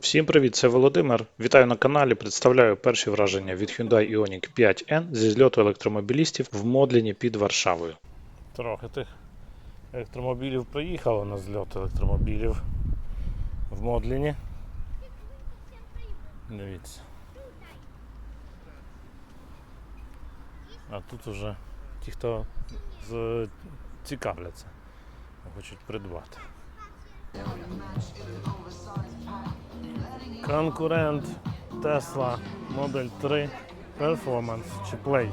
Всім привіт, це Володимир. Вітаю на каналі. Представляю перші враження від Hyundai Ioniq 5N зі зльоту електромобілістів в Модліні під Варшавою. Трохи тих електромобілів приїхало на зльот електромобілів в Модліні. Дивіться. А тут уже ті, хто з... цікавляться, хочуть придбати. Конкурент Tesla Model 3 Performance чи Plate.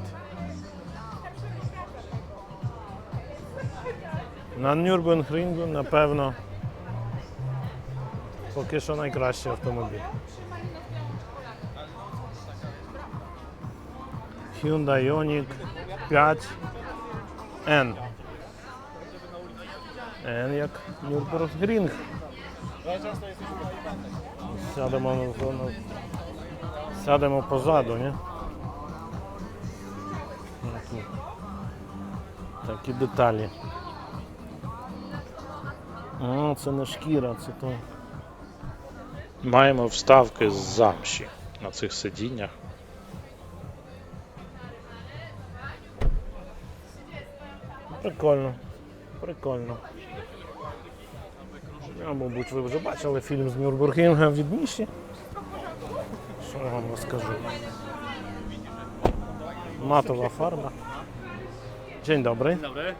На Нюрбенгрінгу, напевно, поки що найкращий автомобіль. Hyundai Ioniq 5 N. N як Нюрбенгрінг. Сядемо, на- на- сядемо позаду, ні? Ну, Такі деталі. А, це не шкіра, це то. Маємо вставки з замші на цих сидіннях. Прикольно. Прикольно. А, мабуть, ви вже бачили фільм з Нюрбургінга від Міші. Що я вам розкажу? Матова фарба. Dzień dobry. Dobry.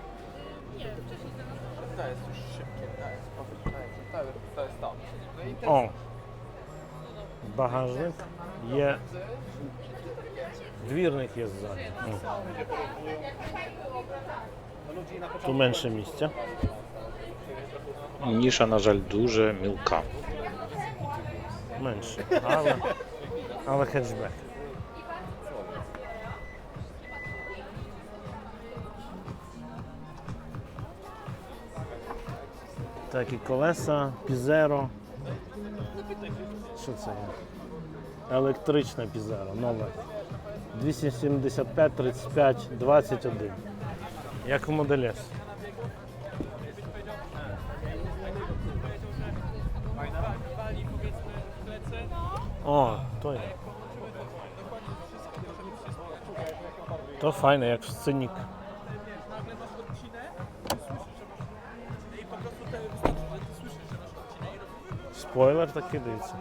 To jest już szybkie, to jest powyżej, to jest, to jest to. No i teraz O! Багажник є. Двірник є ззаду. О. Tu менше місця. Ніша, на жаль, дуже мілка. Менше. Але, але хетчбек. Так, і колеса, пізеро. Що це є? Електричне пізеро, нове. 275, 35, 21. Як в Model O, to jest. To fajne, jak scynik. Spoiler takiej edycji.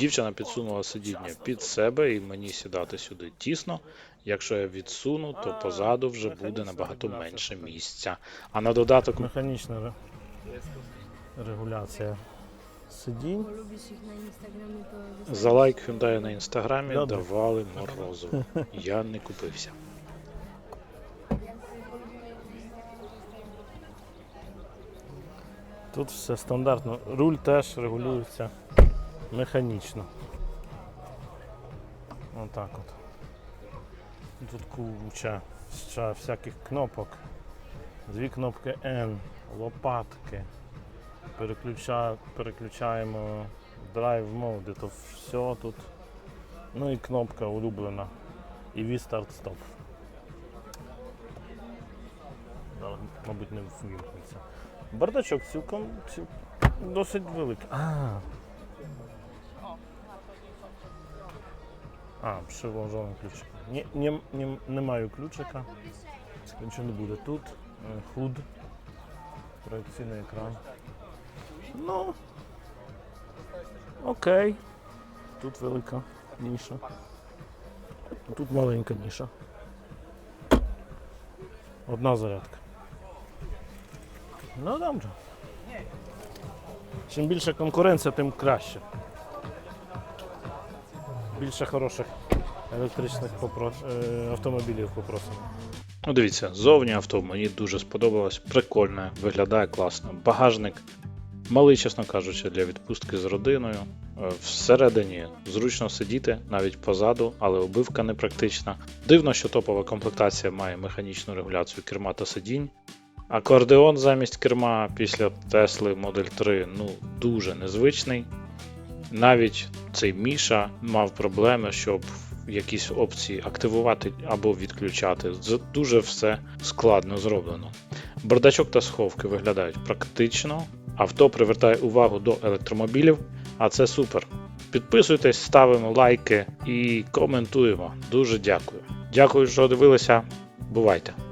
Дівчина підсунула сидіння під себе і мені сідати сюди тісно. Якщо я відсуну, то позаду вже буде набагато менше місця. А на додаток Механічна регуляція сидінь. За лайк Hyundai на інстаграмі Добре. давали морозиво. Я не купився. Тут все стандартно. Руль теж регулюється механічно. Отак от. Тут куча всяких кнопок. Дві кнопки N, лопатки. Переключа... Переключаємо Drive Mode, то все тут. Ну і кнопка улюблена. І V-Start Stop. Але, мабуть, не вмімкнеться. Бардачок цілком ціл... досить великий. А. А, ключик. Ні, ні, ні, не маю ключика. Нічого не буде тут. Худ. Проекційний екран. Ну. Окей. Тут велика ніша. Тут маленька ніша. Одна зарядка. Ну добре. Чим більше конкуренція, тим краще. Більше хороших електричних попро... е, автомобілів попросимо. Ну, дивіться, зовні авто мені дуже сподобалось. Прикольне, виглядає класно. Багажник малий, чесно кажучи, для відпустки з родиною. Е, Всередині зручно сидіти, навіть позаду, але обивка непрактична. Дивно, що топова комплектація має механічну регуляцію керма та сидінь. Акордеон замість керма після Tesla Model 3 ну, дуже незвичний. Навіть цей Міша мав проблеми, щоб якісь опції активувати або відключати. Дуже все складно зроблено. Бардачок та сховки виглядають практично. Авто привертає увагу до електромобілів, а це супер. Підписуйтесь, ставимо лайки і коментуємо. Дуже дякую. Дякую, що дивилися. Бувайте!